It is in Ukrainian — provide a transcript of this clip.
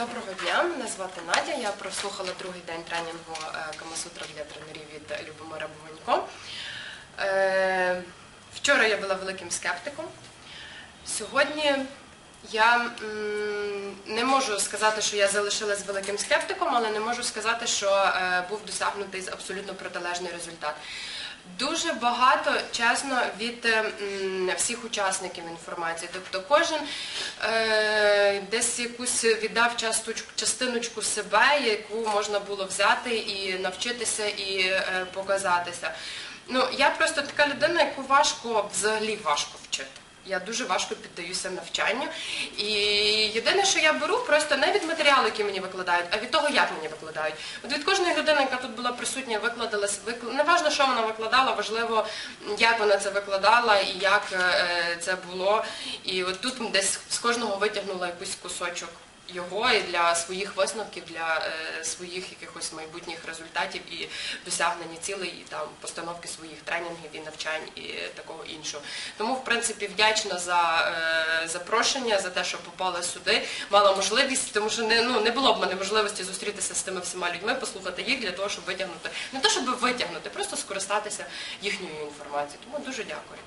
Доброго дня, мене звати Надя. Я прослухала другий день тренінгу е, Камасутра для тренерів від Любомира Буганько. Е, Вчора я була великим скептиком. Сьогодні я не можу сказати, що я залишилась великим скептиком, але не можу сказати, що е, був досягнутий абсолютно протилежний результат. Дуже багато, чесно, від е, всіх учасників інформації. Тобто кожен е, десь якусь віддав частиночку себе, яку можна було взяти і навчитися і е, показатися. Ну, я просто така людина, яку важко, взагалі важко вчити. Я дуже важко піддаюся навчанню. І єдине, що я беру, просто не від матеріалу, який мені викладають, а від того, як мені викладають. От від кожної людини, яка тут була присутня, викладалась, викла... важливо, що вона викладала, важливо, як вона це викладала і як е, це було. І от тут десь з кожного витягнула якийсь кусочок його і для своїх висновків, для е, своїх якихось майбутніх результатів і досягнення цілей, і там постановки своїх тренінгів і навчань і такого іншого. Тому, в принципі, вдячна за е, запрошення, за те, що попала сюди, мала можливість, тому що не, ну, не було б мене можливості зустрітися з тими всіма людьми, послухати їх для того, щоб витягнути, не те, щоб витягнути, просто скористатися їхньою інформацією. Тому дуже дякую.